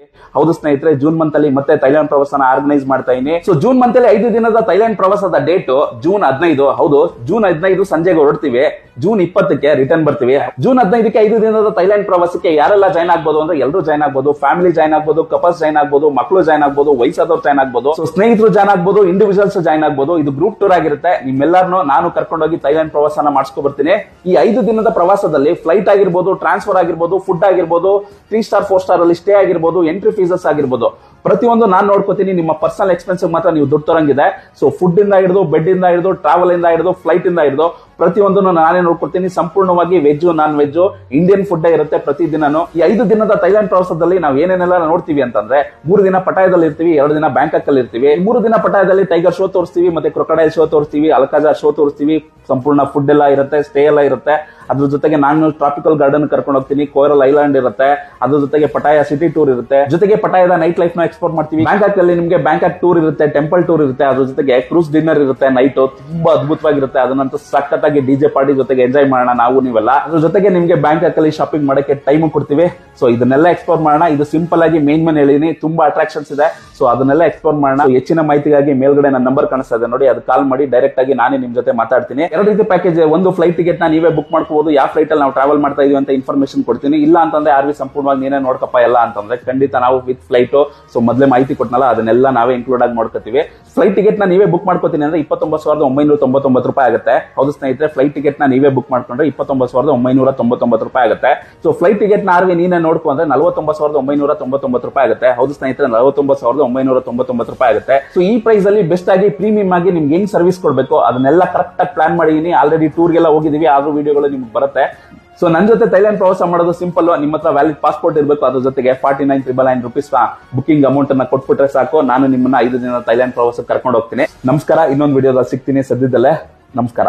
If ಹೌದು ಸ್ನೇಹಿತರೆ, June month ಅಲ್ಲಿ ಮತ್ತೆ ಥೈಲ್ಯಾಂಡ್ ಪ್ರವಾಸನ ಆರ್ಗನೈಸ್ ಮಾಡ್ತಾ ಇದೀನಿ ಸೊ ಜೂನ್ ಮಂತ್ ಅಲ್ಲಿ ಐದು ದಿನದ ಥೈಲ್ಯಾಂಡ್ ಪ್ರವಾಸದ ಡೇಟ್ ಜೂನ್ ಹದಿನೈದು. ಹೌದು, ಜೂನ್ ಹದಿನೈದು ಸಂಜೆಗೆ ಹೊರಡ್ತೀವಿ. ಜೂನ್ ಇಪ್ಪತ್ತಕ್ಕೆ ರಿಟರ್ನ್ ಬರ್ತೀವಿ. ಜೂನ್ ಹದಿನೈದಕ್ಕೆ ಐದು ದಿನದ ಥೈಲ್ಯಾಂಡ್ ಪ್ರವಾಸಕ್ಕೆ ಯಾರೆಲ್ಲ ಜಾಯ್ನ್ ಆಗ್ಬೋದು ಅಂದ್ರೆ ಎಲ್ಲರೂ ಜಾಯ್ನ್ ಆಗ್ಬೋದು. ಫ್ಯಾಮಿಲಿ ಜಾಯ್ನ್ ಆಗ್ಬೋದು ಕಪಲ್ಸ್ ಜಾಯ್ನ್ ಆಗ್ಬೋದು ಮಕ್ಕಳು ಜಾಯ್ನ್ ಆಗ್ಬೋದು, ವಯಸ್ಸಾದವ್ರು ಜಾಯ್ನ್ ಆಗ್ಬೋದು. ಸೊ ಸ್ನೇಹಿತರು ಜಾಯ್ನ್ ಆಗ್ಬೋದು ಇಂಡಿವಿಜುವಲ್ಸ್ ಜಾಯ್ನ್ ಆಗ್ಬೋದು. ಇದು ಗ್ರೂಪ್ ಟೂರ್ ಆಗಿರುತ್ತೆ. ನಿಮ್ಮೆಲ್ಲರನ್ನು ನಾನು ಕರ್ಕೊಂಡೋಗಿ ಥೈಲ್ಯಾಂಡ್ ಪ್ರವಾಸನ ಮಾಡಿಸ್ಕೊ ಬರ್ತೀನಿ. ಈ ಐದು ದಿನದ ಪ್ರವಾಸದಲ್ಲಿ ಫ್ಲೈಟ್ ಆಗಿರ್ಬೋದು ಟ್ರಾನ್ಸ್ಫರ್ ಆಗಿರ್ಬೋದು ಫುಡ್ ಆಗಿರ್ಬೋದು ತ್ರೀ ಸ್ಟಾರ್ ಫೋರ್ ಸ್ಟಾರ್ ಅಲ್ಲಿ ಸ್ಟೇ ಆಗಿರ್ಬೋದು ಎಂಟ್ರಿ ಫೀಸಸ್ ಆಗಿರ್ಬೋದು. ಪ್ರತಿಯೊಂದು ನಾನು ನೋಡ್ಕೋತೀನಿ, ನಿಮ್ಮ ಪರ್ಸನಲ್ ಎಕ್ಸ್ಪೆನ್ಸ್ ಮಾತ್ರ ನೀವು ದುಡ್ಡು ತರಂಗಿದೆ. ಸೊ ಫುಡ್ ಇಂದ ಹಿಡಿದು ಬೆಡ್ ಇಂದ ಹಿಡಿದು ಟ್ರಾವೆಲ್ ಇಂದ ಹಿಡಿದು ಫ್ಲೈಟ್ ಇಂದ ಹಿಡಿದು, ಪ್ರತಿಯೊಂದನ್ನು ನಾನೇ ನೋಡ್ಕೊಡ್ತೀನಿ ಸಂಪೂರ್ಣವಾಗಿ veg non veg Indian food ಇರುತ್ತೆ ಪ್ರತಿದಿನನೂ. ಈ ಐದು ದಿನದ ಥೈಲ್ಯಾಂಡ್ ಪ್ರವಾಸದಲ್ಲಿ ನಾವು ಏನೇನೆಲ್ಲ ನೋಡ್ತೀವಿ ಅಂತಂದ್ರೆ, ಮೂರು ದಿನ ಪಟಾಯದಲ್ಲಿ ಇರ್ತೀವಿ, ಎರಡು ದಿನ ಬ್ಯಾಂಕಾಕ್ ಅಲ್ಲಿ ಇರ್ತೀವಿ ಮೂರು ದಿನ ಪಟಾಯದಲ್ಲಿ ಟೈಗರ್ ಶೋ ತೋರಿಸ್ತೀವಿ, ಮತ್ತೆ ಕ್ರೊಕಡೈಲ್ ಶೋ ತೋರಿಸ್ತೀವಿ ಅಲ್ಕಾಜಾ ಶೋ ತೋರಿಸ್ತೀವಿ. ಸಂಪೂರ್ಣ ಫುಡ್ ಎಲ್ಲ ಇರುತ್ತೆ ಸ್ಟೇ ಎಲ್ಲ ಇರುತ್ತೆ. ಅದ್ರ ಜೊತೆಗೆ ನಾನು ಟ್ರಾಪಿಕಲ್ ಗಾರ್ಡನ್ ಕರ್ಕೊಂಡು ಹೋಗ್ತೀನಿ. ಕೋರಲ್ ಐಲ್ಯಾಂಡ್ ಇರುತ್ತೆ. ಅದ್ರ ಜೊತೆಗೆ ಪಟಾಯ ಸಿಟಿ ಟೂರ್ ಇರುತ್ತೆ. ಜೊತೆಗೆ ಪಟಾಯದ ನೈಟ್ ಲೈಫ್ನ ಎಕ್ಸ್ಪೋರ್ಟ್ ಮಾಡ್ತೀವಿ. ಬ್ಯಾಂಕಾಕ್ ಅಲ್ಲಿ ನಿಮಗೆ ಬ್ಯಾಂಕಾಕ್ ಟೂರ್ ಇರುತ್ತೆ ಟೆಂಪಲ್ ಟೂರ್ ಇರುತ್ತೆ, ಅದ್ರ ಜೊತೆಗೆ ಕ್ರೂಸ್ ಡಿನ್ನರ್ ಇರುತ್ತೆ ನೈಟ್ ತುಂಬಾ ಅದ್ಭುತವಾಗಿರುತ್ತೆ. ಅದನ್ನಂತೂ ಸಖತ್ತಾಗಿ ಡಿಜೆ ಪಾರ್ಟಿ ಜೊತೆಗೆ ಎಂಜಾಯ್ ಮಾಡೋಣ ನಾವು ನೀವೆಲ್ಲ. ಅದ್ರ ಜೊತೆಗೆ ನಿಮಗೆ ಬ್ಯಾಂಕಾಕ್ ಅಲ್ಲಿ ಶಾಪಿಂಗ್ ಮಾಡಕ್ಕೆ ಟೈಮ್ ಕೊಡ್ತೀವಿ. ಸೊ ಇದನ್ನೆಲ್ಲ ಎಕ್ಸ್ಪ್ಲೋರ್ ಮಾಡೋಣ. ಇದು ಸಿಂಪಲ್ ಆಗಿ ಮೇನ್ ಮೇನ್ ಹೇಳಿನಿ ತುಂಬಾ ಅಟ್ರಾಕ್ಷನ್ಸ್ ಇದೆ. ಸೊ ಅದನ್ನೆಲ್ಲ ಎಕ್ಸ್ಪ್ಲೋರ್ ಮಾಡೋಣ. ಹೆಚ್ಚಿನ ಮಾಹಿತಿಗಾಗಿ ಮೇಲ್ಗಡೆ ನನ್ನ ನಂಬರ್ ಕಾಣಿಸ್ತಾ ಇದೆ ನೋಡಿ, ಅದು ಕಾಲ್ ಮಾಡಿ ಡೈರೆಕ್ಟ್ ಆಗಿ ನಾನೇ ನಿಮ್ ಜೊತೆ ಮಾತಾಡ್ತೀನಿ. ಎರಡು ರೀತಿ ಪ್ಯಾಕೇಜ್ ಒಂದು ಫ್ಲೈಟ್ ಟಿಕೆಟ್ನ ನೀವೇ ಬುಕ್ ಮಾಡ್ಕೋಬಹುದು ಯಾವ ಫ್ಲೈಟ್ ಅಲ್ಲಿ ನಾವು ಟ್ರಾವೆಲ್ ಮಾಡ್ತಾ ಇದೀವಿ ಅಂತ ಇನ್ಫಾರ್ಮೇಶನ್ ಕೊಡ್ತೀನಿ. ಇಲ್ಲ ಅಂತಂದ್ರೆ ವಿ ಸಂಪೂರ್ಣವಾಗಿ ನೀನೇ ನೋಡ್ಕಪ್ಪ, ಎಲ್ಲ ಅಂತಂದ್ರೆ ಖಂಡಿತ ನಾವು ವಿತ್ ಫ್ಲೈಟ್ ಸೊ ಮೊದಲೇ ಮಾಹಿತಿ ಕೊಟ್ಟನಲ್ಲ ಅದನ್ನೆಲ್ಲ ನಾವೇ ಇನ್ಕ್ಲೂಡ್ ಆಗಿ ನೋಡ್ಕೋತೀವಿ. ಫ್ಲೈಟ್ ಟಿಕೆಟ್ನ ನೀವೇ ಬುಕ್ ಮಾಡ್ಕೋತೀನಿ ಅಂದ್ರೆ ಇಪ್ಪತ್ತೊಂಬತ್ತು ಸಾವಿರದ ಒಂಬೈನೂರ ತೊಂಬತ್ತೊಂಬತ್ತು ರೂಪಾಯಿ ಆಗುತ್ತೆ. ಹೌದು ಸ್ನೇಹಿತರೆ ಫ್ಲೈಟ್ ಟಿಕೆಟ್ನ ನೀವೇ ಬುಕ್ ಮಾಡ್ಕೊಂಡ್ರೆ ಇಪ್ಪತ್ತೊಂಬತ್ತು ಸಾವಿರದ ಒಂಬೈನೂರ ತೊಂಬತ್ತೊಂಬತ್ತು ರೂಪಾಯಿ ಆಗುತ್ತೆ. ಸೊ ಫ್ಲೈಟ್ ಟಿಕೆಟ್ನ ಆರ್ವಿ ನೀನೇ ನೋಡ್ಕೊಂಡ್ರೆ ನಲವತ್ತೊಂಬತ್ತು ಸಾವಿರದ ಒಂಬೈನೂರ ತೊಂಬತ್ತೊಂಬತ್ತು ರೂಪಾಯಿ ಆಗುತ್ತೆ. ಹೌದು ಸ್ನೇಹಿತರೆ, ನಲವತ್ತೊಂಬತ್ತು ಸಾವಿರದ ಒಂಬೈನೂರ ತೊಂಬತ್ತೊಂಬತ್ತು ರೂಪಾಯಿ ಆಗುತ್ತೆ. ಸೊ ಈ ಪ್ರೈಸ್ ಅಲ್ಲಿ ಬೆಸ್ಟ್ ಆಗಿ ಪ್ರೀಮಿಯಂ ಆಗಿ ನಿಮ್ಗೆ ಹೆಂಗ್ ಸರ್ವಿಸ್ ಕೊಡಬೇಕು, ಅದನ್ನೆಲ್ಲ ಕರೆಕ್ಟ್ ಆಗಿ ಪ್ಲಾನ್ ಮಾಡಿದೀನಿ ಆಲ್ರೆಡಿ ಟೂರ್ಗೆಲ್ಲ ಹೋಗಿದೀವಿ, ಆದ್ರೂ ವಿಡಿಯೋಗಳು ನಿಮ್ಗೆ ಬರುತ್ತೆ. ಸೊ ನನ್ನ ಜೊತೆ ಥೈಲ್ಯಾಂಡ್ ಪ್ರವಾಸ ಮಾಡೋದು ಸಿಂಪಲ್ ನಿಮ್ಮ ಹತ್ರ ವ್ಯಾಲಿಡ್ ಪಾಸ್ಪೋರ್ಟ್ ಇರಬೇಕು, ಅದ್ರ ಜೊತೆಗೆ forty nine triple nine rupees booking amount ಅನ್ನ ಕೊಟ್ಬಿಟ್ರೆ ಸಾಕು. ನಾನು ನಿಮ್ಮನ್ನ ಐದು ದಿನ ಥೈಲ್ಯಾಂಡ್ ಪ್ರವಾಸಕ್ಕೆ ಕರ್ಕೊಂಡು ಹೋಗ್ತೀನಿ. ನಮಸ್ಕಾರ, ಇನ್ನೊಂದು ವಿಡಿಯೋದಲ್ಲಿ ಸಿಗ್ತೀನಿ. ಸದ್ಯದಲ್ಲೇ ನಮಸ್ಕಾರ.